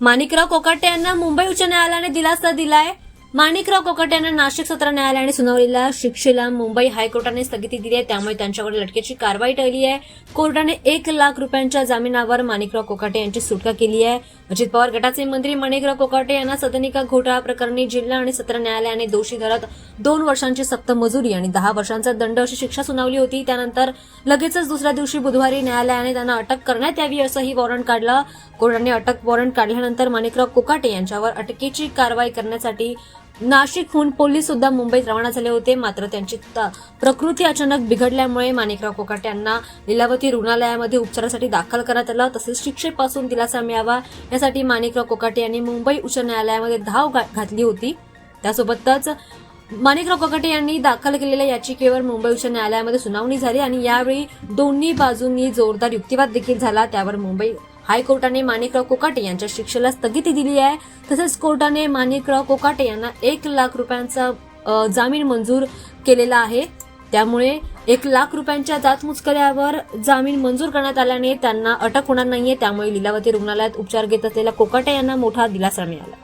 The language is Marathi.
माणिकराव कोकाटे यांना मुंबई उच्च न्यायालयाने दिलासा दिलाय. माणिकराव कोकाटे यांना नाशिक सत्र न्यायालयाने सुनावलेल्या शिक्षेला मुंबई हायकोर्टाने स्थगिती दिली आहे. त्यामुळे त्यांच्यावर लटकेची कारवाई टळली आहे. कोर्टाने एक लाख रुपयांच्या जामिनावर माणिकराव कोकाटे यांची सुटका केली आहे. अजित पवार गटाचे मंत्री माणिकराव कोकाटे यांना सदनिका घोटाळा प्रकरणी जिल्हा आणि सत्र न्यायालयाने दोषी धरत दोन वर्षांची सक्त मजुरी आणि दहा वर्षांचा दंड अशी शिक्षा सुनावली होती. त्यानंतर लगेचच दुसऱ्या दिवशी बुधवारी न्यायालयाने त्यांना अटक करण्यात यावी असंही वॉरंट काढलं. कोर्टाने अटक वॉरंट काढल्यानंतर माणिकराव कोकाटे यांच्यावर अटकेची कारवाई करण्यासाठी नाशिकहून पोलीस सुद्धा मुंबईत रवाना झाले होते. मात्र त्यांची त- प्रकृती अचानक बिघडल्यामुळे माणिकराव कोकाटे यांना लिलावती रुग्णालयामध्ये उपचारासाठी दाखल करण्यात आलं. तसेच शिक्षेपासून दिलासा मिळावा यासाठी माणिकराव कोकाटे यांनी मुंबई उच्च न्यायालयामध्ये धाव घा- घातली होती. त्यासोबतच माणिकराव कोकाटे यांनी दाखल केलेल्या याचिकेवर मुंबई उच्च न्यायालयामध्ये सुनावणी झाली आणि यावेळी दोन्ही बाजूंनी जोरदार युक्तिवाद देखील झाला. त्यावर मुंबई हायकोर्टाने माणिकराव कोकाटे यांच्या शिक्षेला स्थगिती दिली आहे. तसेच कोर्टाने माणिकराव कोकाटे यांना एक लाख रुपयांचा जामीन मंजूर केलेला आहे. त्यामुळे एक लाख रुपयांच्या जातमुचकऱ्यावर जामीन मंजूर करण्यात आल्याने त्यांना अटक होणार नाहीये. त्यामुळे लीलावती रुग्णालयात उपचार घेत असलेल्या कोकाटे यांना मोठा दिलासा मिळाला.